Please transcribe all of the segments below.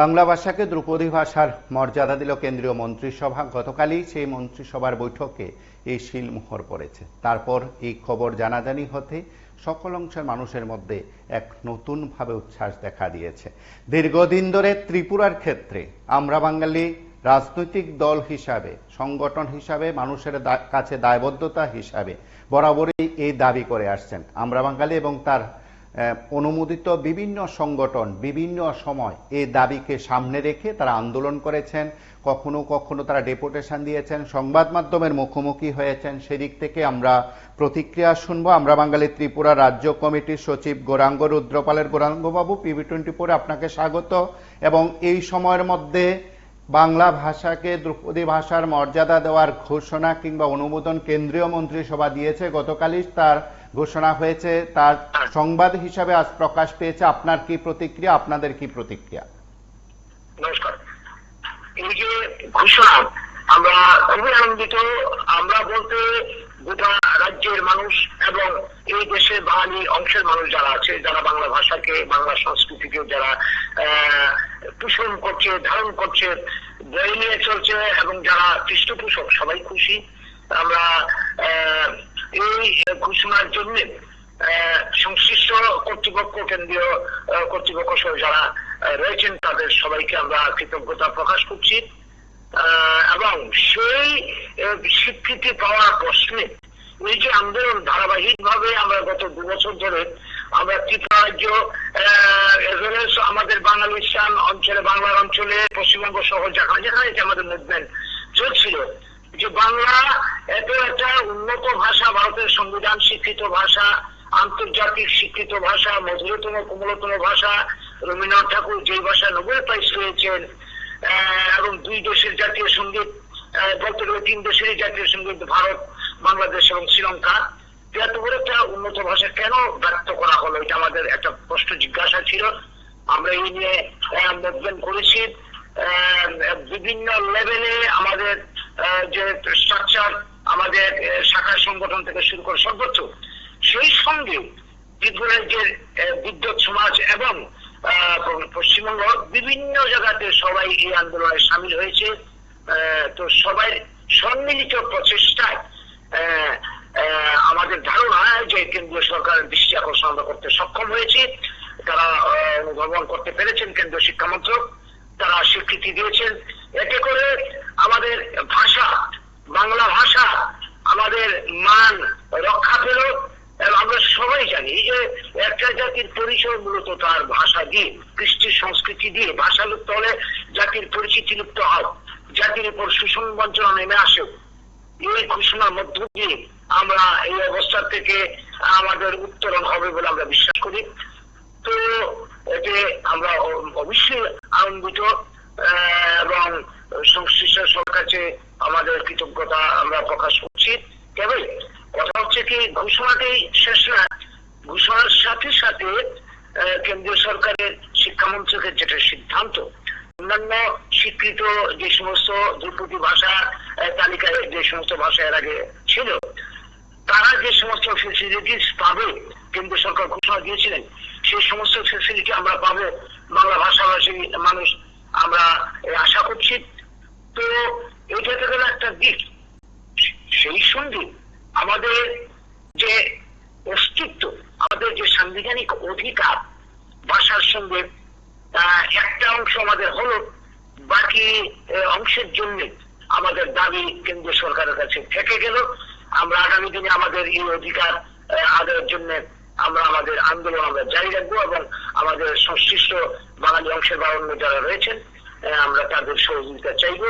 বাংলা ভাষাকে দ্রুপদী ভাষার মর্যাদা দিল কেন্দ্রীয় মন্ত্রিসভা। গতকালই সেই মন্ত্রিসভার বৈঠকে এই শিলমোহর পড়েছে। তারপর এই খবর জানাজানি হতে সকল অংশের মানুষের মধ্যে এক নতুনভাবে উচ্ছ্বাস দেখা দিয়েছে। দীর্ঘদিন ধরে ত্রিপুরার ক্ষেত্রে আমরা বাঙালি রাজনৈতিক দল হিসাবে, সংগঠন হিসাবে, মানুষের কাছে দায়বদ্ধতা হিসাবে বরাবরই এই দাবি করে আসছেন। আমরা বাঙালি এবং তার অনুমোদিত বিভিন্ন সংগঠন, বিভিন্ন সময় এই দাবিকে সামনে রেখে তারা আন্দোলন করেছেন। কখনো কখনো তারা ডেপুটেশন দিয়েছেন, সংবাদ মাধ্যমের মুখোমুখি হয়েছেন। সেদিক থেকে আমরা প্রতিক্রিয়া শুনব। আমরা বাঙালি ত্রিপুরা রাজ্য কমিটির সচিব গৌরাঙ্গ রুদ্রপালের। গৌরাঙ্গবাবু পিভি টোয়েন্টি ফোরে আপনাকে স্বাগত। এবং এই সময়ের মধ্যে বাংলা ভাষাকে ধ্রুপদী ভাষার মর্যাদা দেওয়ার ঘোষণা কিংবা অনুমোদন কেন্দ্রীয় মন্ত্রিসভা দিয়েছে। গতকালই তার ঘোষণা হয়েছে, তার সংবাদ হিসাবে আজ প্রকাশ পেয়েছে। আপনার কি প্রতিক্রিয়া, আপনাদের কি প্রতিক্রিয়া? রাজ্যের মানুষ এবং এই দেশের বাঙালি অংশের মানুষ যারা আছে, যারা বাংলা ভাষাকে, বাংলা সংস্কৃতিকে যারা পোষণ করছে, ধারণ করছে বই নিয়ে চলছে এবং যারা পৃষ্ঠপোষক সবাই খুশি। আমরা এই ঘোষণার জন্য সংশ্লিষ্ট কর্তৃপক্ষ, কেন্দ্রীয় কর্তৃপক্ষ সহ যারা রয়েছেন, তাদের সবাইকে আমরা কৃতজ্ঞতা প্রকাশ করছি। এবং সেই স্বীকৃতি পাওয়ার প্রশ্নে এই যে আন্দোলন ধারাবাহিক ভাবে আমরা গত দু বছর ধরে, আমরা ত্রিপুরা রাজ্য আমাদের বাঙালিস্তান অঞ্চলে, বাংলার অঞ্চলে, পশ্চিমবঙ্গ সহ যেখানে যেখানে আমাদের মুভমেন্ট চলছিল, যে বাংলা এত একটা উন্নত ভাষা, ভারতের সংবিধান স্বীকৃত ভাষা, আন্তর্জাতিক স্বীকৃত ভাষা, মধুরতম, কোমলতম ভাষা, রবীন্দ্রনাথ ঠাকুর যেই ভাষা নোবেল প্রাইজ পেয়েছেন এবং দুই দেশের জাতীয় সংগীত বলতে গেলে তিন দেশেরই জাতীয় সংগীত, ভারত, বাংলাদেশ এবং শ্রীলঙ্কা। তো এত বড় একটা উন্নত ভাষা কেন ব্যক্ত করা হলো? এটা আমাদের একটা প্রশ্ন জিজ্ঞাসা ছিল। আমরা এই নিয়ে মুভমেন্ট করেছি। বিভিন্ন লেভেলে আমাদের যে স্ট্রাকচার আমাদের শাখা সংগঠন থেকে শুরু করে সর্বোচ্চ সেই সঙ্গে ত্রিপুরা রাজ্যের আহ, বিদ্যুৎ সমাজ এবং পশ্চিমবঙ্গ বিভিন্ন জায়গাতে সবাই এই আন্দোলনে সামিল হয়েছে। তো সবাই সম্মিলিত প্রচেষ্টায় আমাদের ধারণা যে কেন্দ্রীয় সরকারের দৃষ্টি আকর্ষণ করতে সক্ষম হয়েছে। তারা অনুধাবন করতে পেরেছেন কেন্দ্রীয় শিক্ষা মন্ত্রক। তারা স্বীকৃতি দিয়েছেন। এতে করে আমাদের ভাষা বাংলা ভাষা আমাদের মান রক্ষা পেল আমরা সবাই জানি যে একটা জাতির পরিচয় মূলত তার ভাষা দিয়ে, কৃষ্টি সংস্কৃতি দিয়ে ভাষা লুপ্ত হলে জাতির পরিচিতি লুপ্ত হয়, জাতির উপর বঞ্চনা নেমে আসে। এই ঘোষণার মধ্য দিয়ে আমরা এই অবস্থা থেকে আমাদের উত্তরণ হবে বলে আমরা বিশ্বাস করি। তো এতে আমরা অবশ্যই আনন্দিত। সংশ্লিষ্ট সরকারকে আমাদের কৃতজ্ঞতা আমরা প্রকাশ করছি। তবে কথা হচ্ছে কি ঘোষণাটি শেষ না। ঘোষণার সাথে সাথে কেন্দ্রীয় সরকারের শিক্ষা মন্ত্রকের যেটা সিদ্ধান্ত, অন্যান্য স্বীকৃত যে সমস্ত ধ্রুপদী ভাষা তালিকায় যে সমস্ত ভাষা এর আগে ছিল, তারা যে সমস্ত ফেসিলিটিস পাবে কেন্দ্র সরকার ঘোষণা দিয়েছিলেন, সেই সমস্ত ফেসিলিটি আমরা পাবো বাংলা ভাষাভাষী মানুষ আমরা আশা করছি, তো এটা তো একটা দিক। সেই সঙ্গে আমাদের যে অস্তিত্ব, আমাদের যে সাংবিধানিক অধিকার ভাষার সঙ্গে একটা অংশ আমাদের হলো, বাকি অংশের জন্য আমাদের দাবি কেন্দ্র সরকারের কাছে থেকে গেল। আমরা আগামী দিনে আমাদের এই অধিকার আদায়ের জন্য আমরা আমাদের আন্দোলন আমরা জারি রাখব এবং আমাদের সংশ্লিষ্ট বাঙালি অংশের বা অন্য যারা রয়েছেন আমরা তাদের সহযোগিতা চাইব।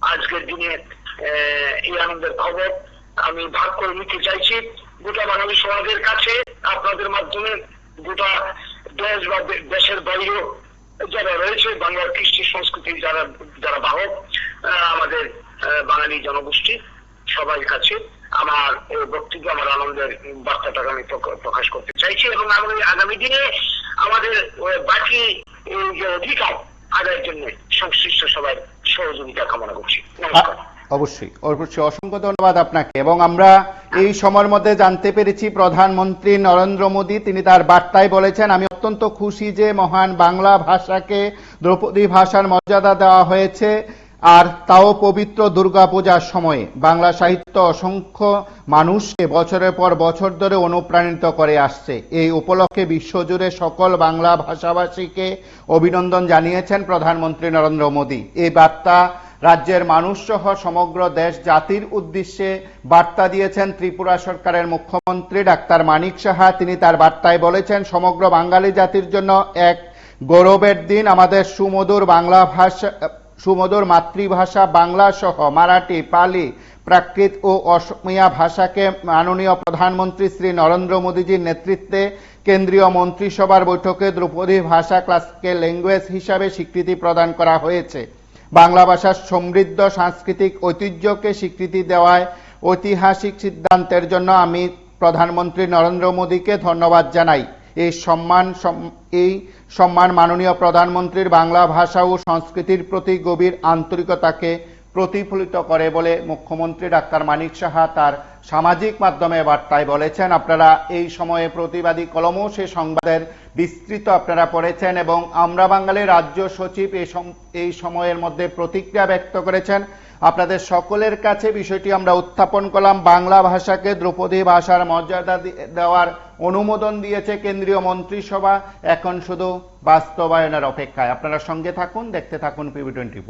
আজকের দিনে এই আনন্দের খবর আমি ভাগ করে নিতে চাইছি। গোটা বাঙালি সমাজের কাছে আপনাদের মাধ্যমে গোটা দেশ বা দেশের বাইরেও যারা রয়েছে, বাংলার কৃষ্টি সংস্কৃতির যারা যারা বাহক আমাদের বাঙালি জনগোষ্ঠী সবার কাছে আমার বক্তব্য, আমার আনন্দের বার্তাটাকে আমি প্রক- প্রকাশ করতে চাইছি এবং আগামী আগামী দিনে আমাদের বাকি অধিকার আদায়ের জন্য সংশ্লিষ্ট সবাই সহযোগিতা কামনা করছি। নমস্কার। অবশ্যই অবশ্যই। অসংখ্য ধন্যবাদ আপনাকে এবং আমরা এই সময়ের মধ্যে জানতে পেরেছি প্রধানমন্ত্রী নরেন্দ্র মোদী তিনি তার বার্তায় বলেছেন আমি অত্যন্ত খুশি যে মহান বাংলা ভাষাকে দ্রৌপদী ভাষার মর্যাদা দেওয়া হয়েছে। আর তাও পবিত্র দুর্গাপূজার সময়ে বাংলা সাহিত্য অসংখ্য মানুষকে বছরের পর বছর ধরে অনুপ্রাণিত করে আসছে। এই উপলক্ষে বিশ্বজুড়ে সকল বাংলা ভাষাভাষীকে অভিনন্দন জানিয়েছেন প্রধানমন্ত্রী নরেন্দ্র মোদী। এই বার্তা রাজ্যের মানুষ সহ সমগ্র দেশ জাতির উদ্দেশ্যে বার্তা দিয়েছেন ত্রিপুরা সরকারের মুখ্যমন্ত্রী ডাক্তার মানিক সাহা। তিনি তার বার্তায় বলেছেন, সমগ্র বাঙালি জাতির জন্য এক গৌরবের দিন। আমাদের সুমধুর বাংলা ভাষা সুমধুর মাতৃভাষা বাংলা সহ মারাঠি, পালি, প্রাকৃত ও অসমিয়া ভাষাকে মাননীয় প্রধানমন্ত্রী শ্রী নরেন্দ্র মোদীজির নেতৃত্বে কেন্দ্রীয় মন্ত্রিসভার বৈঠকে দ্রৌপদী ভাষা ক্লাসকে ল্যাঙ্গুয়েজ হিসাবে স্বীকৃতি প্রদান করা হয়েছে। বাংলা ভাষার সমৃদ্ধ সাংস্কৃতিক ঐতিহ্যকে স্বীকৃতি দেওয়ায় ঐতিহাসিক সিদ্ধান্তের জন্য আমি প্রধানমন্ত্রী নরেন্দ্র মোদীকে ধন্যবাদ জানাই। এই সম্মান সম- এই সম্মান মাননীয় প্রধানমন্ত্রীর বাংলা ভাষা ও সংস্কৃতির প্রতি গভীর আন্তরিকতাকে প্রতিফলিত করে বলে মুখ্যমন্ত্রী ডাক্তার মানিক সাহা তার সামাজিক মাধ্যমে বার্তায় বলেছেন। আপনারা এই সময়ে প্রতিবাদী কলমও সে সংবাদের বিস্তৃত আপনারা পড়েছেন এবং আমরা বাঙালি রাজ্য সচিব এই সময়ের মধ্যে প্রতিক্রিয়া ব্যক্ত করেছেন। আপনাদের সকলের কাছে বিষয়টি আমরা উত্থাপন করলাম। বাংলা ভাষাকে দ্রৌপদী ভাষার মর্যাদা দেওয়ার অনুমোদন দিয়েছে কেন্দ্রীয় মন্ত্রিসভা। এখন শুধু বাস্তবায়নের অপেক্ষায়। আপনারা সঙ্গে থাকুন, দেখতে থাকুন পিবি টোয়েন্টি